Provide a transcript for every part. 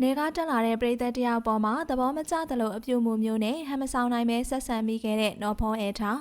နေကတက်လာတဲ့ပရိသတ်တယောက်ပေါ်မှာသဘောမကျသလိုအပြုအမူမျိုးနဲ့ဟမ်မဆောင်နိုင်ပဲဆက်ဆံမိခဲ့တဲ့နော်ဖောအဲထား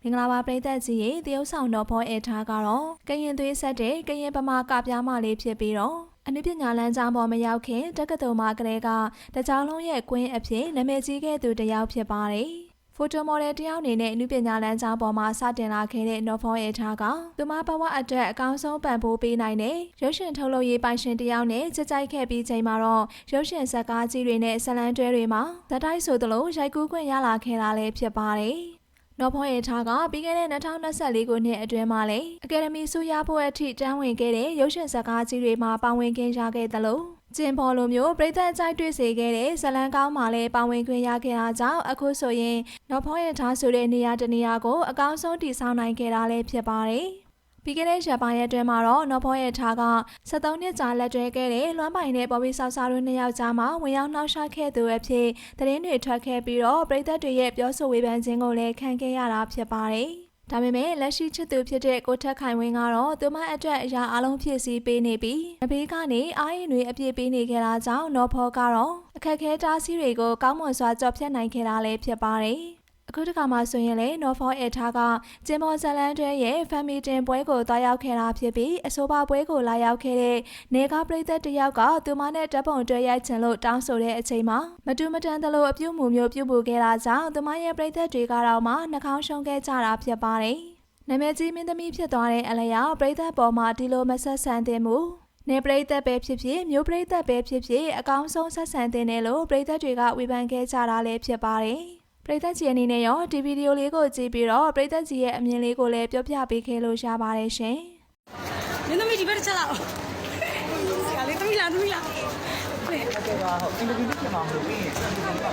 မင်္ဂလာပါပရိသတ်ကြီးရေတရုတ်ဆောင်နော်ဖောအဲထားကတော့ကရင်သွေးဆက်တဲ့ကရင်ပမာကပြားမလေးဖြစ်ပြီးတော့အနုပညာလမ်းကြောင်းပေါ်မရောက်ခင်တက္ကသိုလ်မှာကလေးကတကြောင်လုံးရဲ့ကွင်းအဖြစ်နာမည်ကြီးခဲ့သူတစ်ယောက်ဖြစ်ပါတယ် ဖိုတိုမော်ဒယ်တယောက်အနေနဲ့အနုပညာလမ်းကြောင်းပေါ်မှာစတင်လာခဲ့တဲ့နော်ဖောရဲ့ထားကသူမဘဝအတွက်အကောင်းဆုံးပံ့ပိုးပေးနိုင်တဲ့ရုပ်ရှင်ထုတ်လုပ်ရေးပိုင်ရှင်တယောက်နဲ့ကြကြိုက်ခဲ့ပြီးချိန်မှာတော့ရုပ်ရှင်ဇာတ်ကားကြီးတွေနဲ့ဇာတ်လမ်းတွဲတွေမှာဇာတ်တိုက်ဆိုသလိုရိုက်ကူးခွင့်ရလာခဲ့တာလည်းဖြစ်ပါတယ်။နော်ဖောရဲ့ထားကပြီးခဲ့တဲ့2024ခုနှစ်အတွင်းမှာလည်းအကယ်ဒမီဆုရဖို့အထိတန်းဝင်ခဲ့တဲ့ရုပ်ရှင်ဇာတ်ကားကြီးတွေမှာပါဝင်ခွင့်ရခဲ့သလို ကျင်ပေါ်လိုမျိုးပြည်သက်အကြိုက်တွေ့စေခဲ့တဲ့ဇလန်ကောင်းမှာလည်းပါဝင်ခွင့်ရခဲ့တာကြောင့်အခုဆိုရင်နော်ဖောရဲ့ထားဆိုတဲ့နေရာတစ်နေရာကိုအကောင်းဆုံးတည်ဆောက်နိုင်ခဲ့တာလည်းဖြစ်ပါတယ်။ပြီးခဲ့တဲ့ရက်ပိုင်းရက်တွင်းမှာတော့နော်ဖောရဲ့ထားက73နှစ်ကြာလက်တွဲခဲ့တဲ့လွမ်းပိုင်နဲ့ပေါ်ပြီးဆောက်စားတို့နှစ်ယောက်ကြားမှာဝင်ရောက်နှောက်ယှက်ခဲ့သူအဖြစ်သတင်းတွေထွက်ခဲ့ပြီးတော့ပြည်သက်တွေရဲ့ပြောဆိုဝေဖန်ခြင်းကိုလည်းခံခဲ့ရတာဖြစ်ပါတယ်။ ဒါပေမဲ့လက်ရှိချစ်သူဖြစ်တဲ့ကိုထက်ခိုင်ဝင်းကတော့သူမအတွက်အရာအလုံးဖြစ်စီပေးနေပြီးအဘေးကနေအာရင်တွေအပြည့်ပေးနေခဲ့တာကြောင့်နော်ဖောကတော့အခက်ခဲတားဆီးတွေကိုကောင်းမွန်စွာကြော်ဖြတ်နိုင်ခဲ့တာလည်းဖြစ်ပါတယ်။ အခုတစ်ခါမှဆိုရင်လေနော်ဖောအဲထားကကျင်မော်ဇလန်တွဲရဲ့ဖမ်မီတင်ပွဲကိုတွားရောက်ခဲ့တာဖြစ်ပြီးအဆိုပါပွဲကိုလာရောက်ခဲ့တဲ့နေကပရိသတ်တယောက်ကသူမနဲ့တပ်ပုံတွဲရိုက်ချင်လို့တောင်းဆိုတဲ့အချိန်မှာမတူမတန်သလိုအပြုတ်မှုမျိုးပြုတ်မှုခဲ့တာကြောင့်သူမရဲ့ပရိသတ်တွေကတော့မှနှာခေါင်းရှုံးခဲ့ကြတာဖြစ်ပါတယ်။နာမည်ကြီးမင်းသမီးဖြစ်သွားတဲ့အလျောက်ပရိသတ်ပေါ်မှာဒီလိုမဆက်ဆံသင့်မှုနေပရိသတ်ပဲဖြစ်ဖြစ်မျိုးပရိသတ်ပဲဖြစ်ဖြစ်အကောင်းဆုံးဆက်ဆံတင်တယ်လို့ပရိသတ်တွေကဝေဖန်ခဲ့ကြတာလည်းဖြစ်ပါတယ်။ ပရိသတ်ကြီးအနေနဲ့ရောဒီဗီဒီယိုလေးကိုကြည့်ပြီးတော့ပရိသတ်ကြီးရဲ့အမြင်လေးကိုလည်းပြောပြပေးခဲ့လို့ရပါတယ်ရှင်မင်းသမီးဒီဘက်တစ်ချက်လောက်ဆရာလေးသမီးလားသမီးလားဟုတ်ကဲ့ပါဟုတ်အင်တာဗျူးဖြစ်မှာမဟုတ်ဘူးပြင်ဆက်ပြီးတော့ပါ